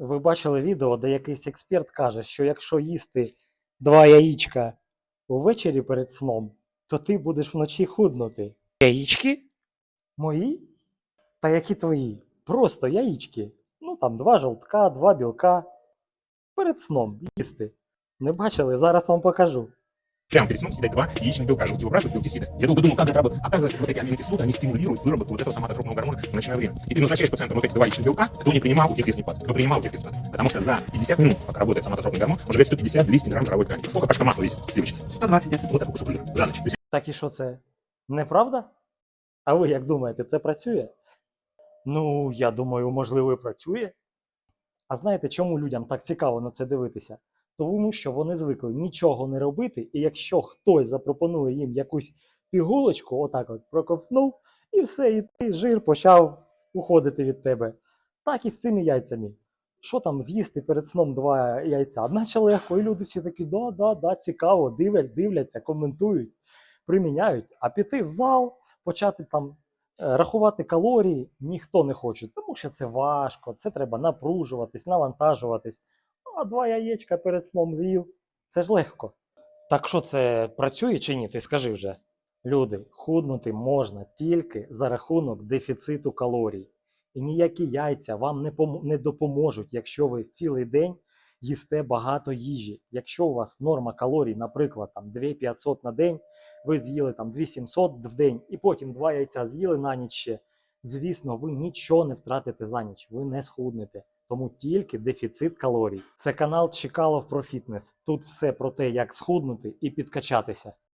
Ви бачили відео, де якийсь експерт каже, що якщо їсти два яєчка увечері перед сном, то ти будеш вночі худнути. Яєчки? Мої? Та які твої? Просто яєчки. Ну там два жовтка, два білка. Перед сном їсти. Не бачили? Зараз вам покажу. Прямо перед сном съедать два яичных белка. Желтки выбрасывать, белки съедать. Я долго думал, как это работает. Оказывается, вот эти аминокислоты, они стимулируют выработку вот этого соматотропного гормона в ночное время. И ты назначаешь пациентам вот эти два яичных белка, кто не принимал, у тех есть не падает. Кто принимал, у тех есть падает. Потому что за 50 минут, пока работает соматотропный гормон, он жрет 150-200 грамм жировой ткани. Сколько пачка масла весит сливочная? 120 где-то. Вот такой кусок жира за ночь. То есть Так і що це? Неправда? А ви як думаєте, це працює? Ну, я думаю, можливо, і працює. А знаєте, чому людям так цікаво на це дивитися? Тому що вони звикли нічого не робити, і якщо хтось запропонує їм якусь пігулочку, отак от проковтнув, і все, і ти жир почав уходити від тебе. Так і з цими яйцями. Що там з'їсти перед сном два яйця? Одначе легко, і люди всі такі, да, да, да, цікаво, дивлять, дивляться, коментують, приміняють. А піти в зал, почати там е, рахувати калорії ніхто не хоче, тому що це важко, це треба напружуватись, навантажуватись. А два яєчка перед сном з'їв. Це ж легко. Так що це працює чи ні? Ти скажи вже. Люди, худнути можна тільки за рахунок дефіциту калорій. І ніякі яйця вам не, не допоможуть, якщо ви цілий день їсте багато їжі. Якщо у вас норма калорій, наприклад, там 2500 на день, ви з'їли там 2700 в день, і потім два яйця з'їли на ніч ще. Звісно, ви нічого не втратите за ніч, ви не схуднете. Тому тільки дефіцит калорій. Це канал Чекалов про фітнес. Тут все про те, як схуднути і підкачатися.